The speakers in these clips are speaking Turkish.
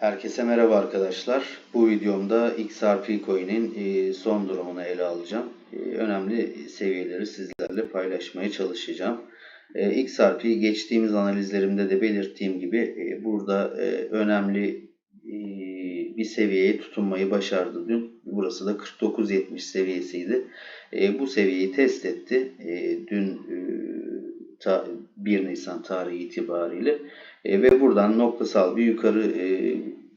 Herkese merhaba arkadaşlar. Bu videomda XRP Coin'in e, son durumunu ele alacağım. E, Önemli seviyeleri sizlerle paylaşmaya çalışacağım. E, XRP geçtiğimiz analizlerimde de belirttiğim gibi burada önemli bir seviyeye tutunmayı başardı dün. Burası da 49.70 seviyesiydi. Bu seviyeyi test etti. Dün e, ta- 1 Nisan tarihi itibariyle ve buradan noktasal bir yukarı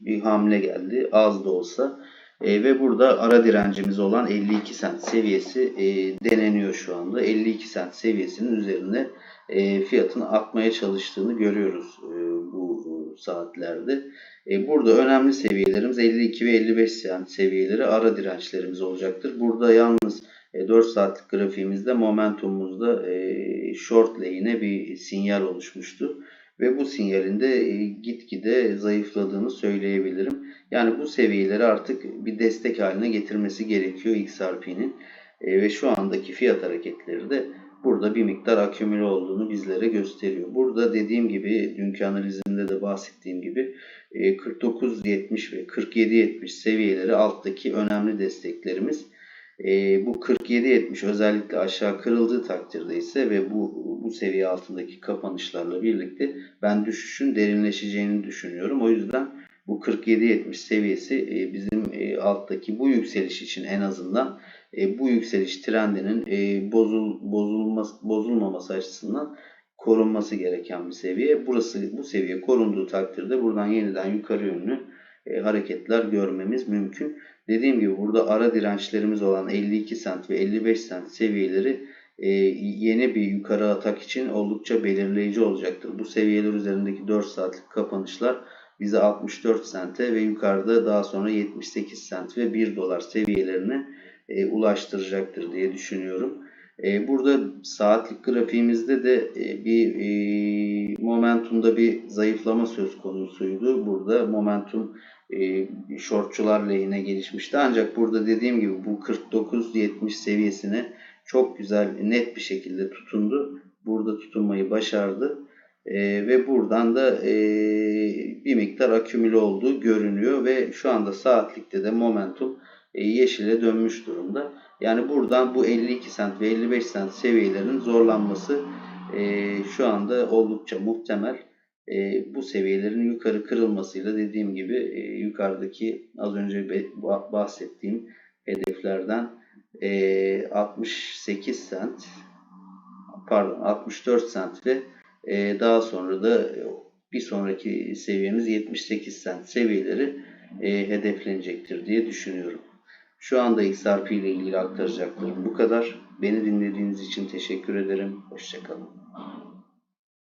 bir hamle geldi az da olsa E, ve burada ara direncimiz olan 52 sent seviyesi e, deneniyor şu anda 52 sent seviyesinin üzerine e, fiyatın atmaya çalıştığını görüyoruz e, bu saatlerde. E, burada önemli seviyelerimiz 52 ve 55 sent seviyeleri ara dirençlerimiz olacaktır. Burada yalnız e, 4 saatlik grafiğimizde momentumumuzda e, short lane'e bir sinyal oluşmuştu. Ve bu sinyalin de e, gitgide zayıfladığını söyleyebilirim. Yani bu seviyeleri artık bir destek haline getirmesi gerekiyor XRP'nin. E, ve şu andaki fiyat hareketleri de burada bir miktar akümüle olduğunu bizlere gösteriyor. Burada dediğim gibi dünkü analizimde de bahsettiğim gibi e, 49.70 ve 47.70 seviyeleri alttaki önemli desteklerimiz. E, bu 47.70 özellikle aşağı kırıldığı takdirde ise ve bu bu seviye altındaki kapanışlarla birlikte ben düşüşün derinleşeceğini düşünüyorum. O yüzden bu 47.70 seviyesi e, bizim e, alttaki bu yükseliş için en azından e, bu yükseliş trendinin bozul, bozulması, bozulmaması açısından korunması gereken bir seviye. Burası bu seviye korunduğu takdirde buradan yeniden yukarı yönlü hareketler görmemiz mümkün. Dediğim gibi burada ara dirençlerimiz olan 52 sent ve 55 sent seviyeleri e, yeni bir yukarı atak için oldukça belirleyici olacaktır. Bu seviyeler üzerindeki 4 saatlik kapanışlar bize 64 sente ve yukarıda daha sonra 78 sent ve 1 dolar seviyelerine e, ulaştıracaktır diye düşünüyorum. E, burada saatlik grafiğimizde de e, bir e, momentumda bir zayıflama söz konusuydu. Burada momentum e, shortçular lehine gelişmişti. Ancak burada dediğim gibi bu 49-70 seviyesine çok güzel net bir şekilde tutundu. Burada tutunmayı başardı. E, ve buradan da e, bir miktar akümüle olduğu görünüyor ve şu anda saatlikte de momentum e, yeşile dönmüş durumda. Yani buradan bu 52 sent ve 55 sent seviyelerinin zorlanması e, şu anda oldukça muhtemel. E, bu seviyelerin yukarı kırılmasıyla dediğim gibi e, yukarıdaki az önce bahsettiğim hedeflerden e, 68 sent pardon 64 sent ve e, daha sonra da e, bir sonraki seviyemiz 78 sent seviyeleri e, hedeflenecektir diye düşünüyorum. Şu anda XRP ile ilgili aktaracaklarım bu kadar. Beni dinlediğiniz için teşekkür ederim. Hoşçakalın.